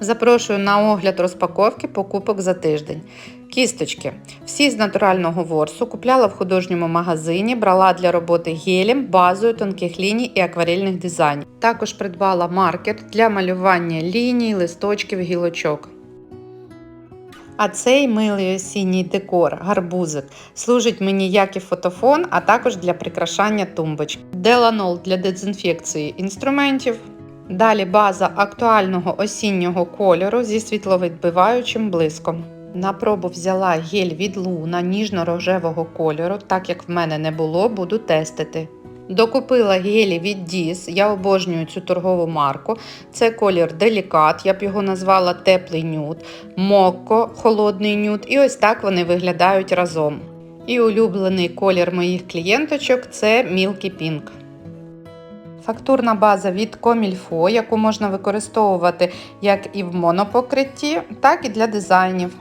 Запрошую на огляд розпаковки покупок за тиждень. Кісточки. Всі з натурального ворсу купляла в художньому магазині, брала для роботи гелем, базою тонких ліній і акварельних дизайнів. Також придбала маркер для малювання ліній, листочків, гілочок. А цей милий осінній декор, гарбузик, служить мені як і фотофон, а також для прикрашання тумбочки. Деланол для дезінфекції інструментів. Далі база актуального осіннього кольору зі світловідбиваючим блиском. На пробу взяла гель від Луна ніжно-рожевого кольору, так як в мене не було, буду тестити. Докупила гелі від Діс, я обожнюю цю торгову марку. Це колір Делікат, я б його назвала теплий нюд, Мокко, холодний нюд, і ось так вони виглядають разом. І улюблений колір моїх клієнточок це Milky Pink. Фактурна база від Комільфо, яку можна використовувати як і в монопокритті, так і для дизайнів.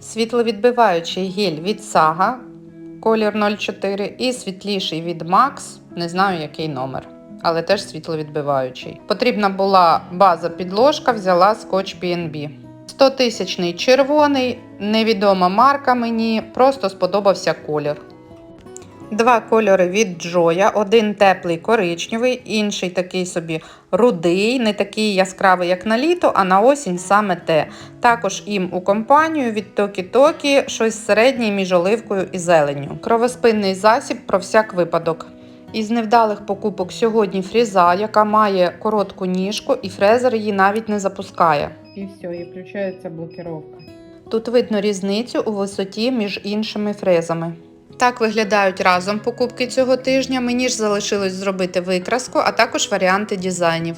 Світловідбиваючий гель від Saga, колір 04, і світліший від Max, не знаю який номер, але теж світловідбиваючий. Потрібна була база підложка, взяла скотч PNB. 100 тисячний червоний, невідома марка мені, просто сподобався колір. Два кольори від Джоя. Один теплий коричневий, інший такий собі рудий, не такий яскравий, як на літо, а на осінь саме те. Також їм у компанію від Токі Токі щось середнє між оливкою і зеленню. Кровоспинний засіб про всяк випадок. Із невдалих покупок сьогодні фріза, яка має коротку ніжку, і фрезер її навіть не запускає. І все, і включається блокировка. Тут видно різницю у висоті між іншими фрезами. Так виглядають разом покупки цього тижня. Мені ж залишилось зробити викраску, а також варіанти дизайнів.